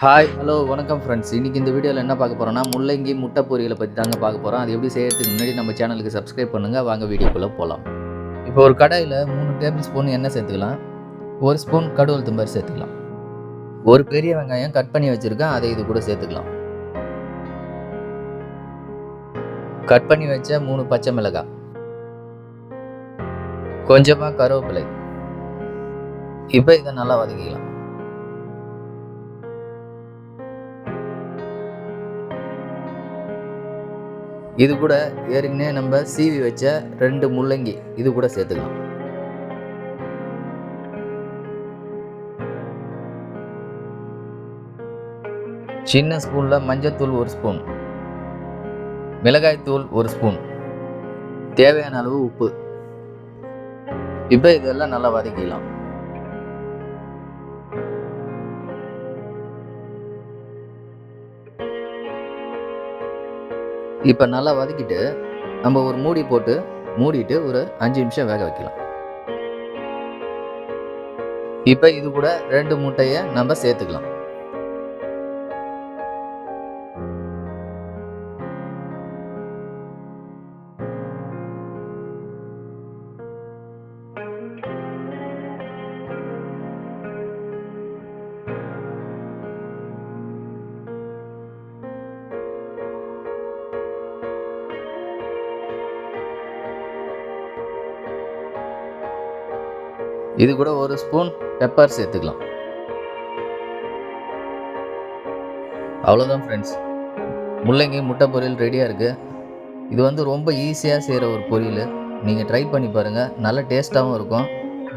Hi hello வணக்கம் friends இன்றைக்கி இந்த வீடியோவில் என்ன பார்க்க போகிறோம்னா முள்ளங்கி முட்டை பொரியலை பற்றி தாங்க பார்க்க போகிறோம் அது எப்படி செய்யறதுக்கு முன்னாடி நம்ம சேனலுக்கு சப்ஸ்கிரைப் பண்ணுங்கள் வாங்க வீடியோக்குள்ளே போகலாம் இப்போ ஒரு கடாயில் மூணு டேபிள் ஸ்பூன் எண்ணெய் சேர்த்துக்கலாம். ஒரு ஸ்பூன் கடுவல் தும்பர் சேர்த்துக்கலாம். ஒரு பெரிய வெங்காயம் கட் பண்ணி வச்சுருக்கேன். அதை இது கூட சேர்த்துக்கலாம். கட் பண்ணி வச்ச மூணு பச்சை மிளகாய். கொஞ்சமாக கருவேப்பிலை. இப்போ இதை நல்லா வதக்கிக்கலாம். இது கூட ஏற்கனவே நம்ம சீவி வச்ச ரெண்டு முள்ளங்கி இது கூட சேர்த்துக்கலாம். சின்ன ஸ்பூனில் மஞ்சத்தூள் ஒரு ஸ்பூன். மிளகாய்த்தூள் ஒரு ஸ்பூன். தேவையான அளவு உப்பு. இப்போ இதெல்லாம் நல்லா வதக்கிக்கலாம். இப்போ நல்லா வதக்கிட்டு நம்ம ஒரு மூடி போட்டு மூடிட்டு ஒரு அஞ்சு நிமிஷம் வேக வைக்கலாம். இப்போ இது கூட ரெண்டு முட்டையை நம்ம சேர்த்துக்கலாம். இது கூட ஒரு ஸ்பூன் பெப்பர் சேர்த்துக்கலாம். அவ்வளோதான் ஃப்ரெண்ட்ஸ் முள்ளங்கி முட்டை பொரியல் ரெடியாக இருக்குது இது வந்து ரொம்ப ஈஸியாக செய்கிற ஒரு பொரியல். நீங்கள் ட்ரை பண்ணி பாருங்கள் நல்ல டேஸ்ட்டாகவும் இருக்கும்.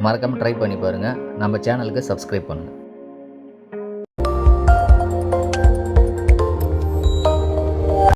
மறக்காமல் ட்ரை பண்ணி பாருங்கள் நம்ம சேனலுக்கு சப்ஸ்கிரைப் பண்ணுங்கள்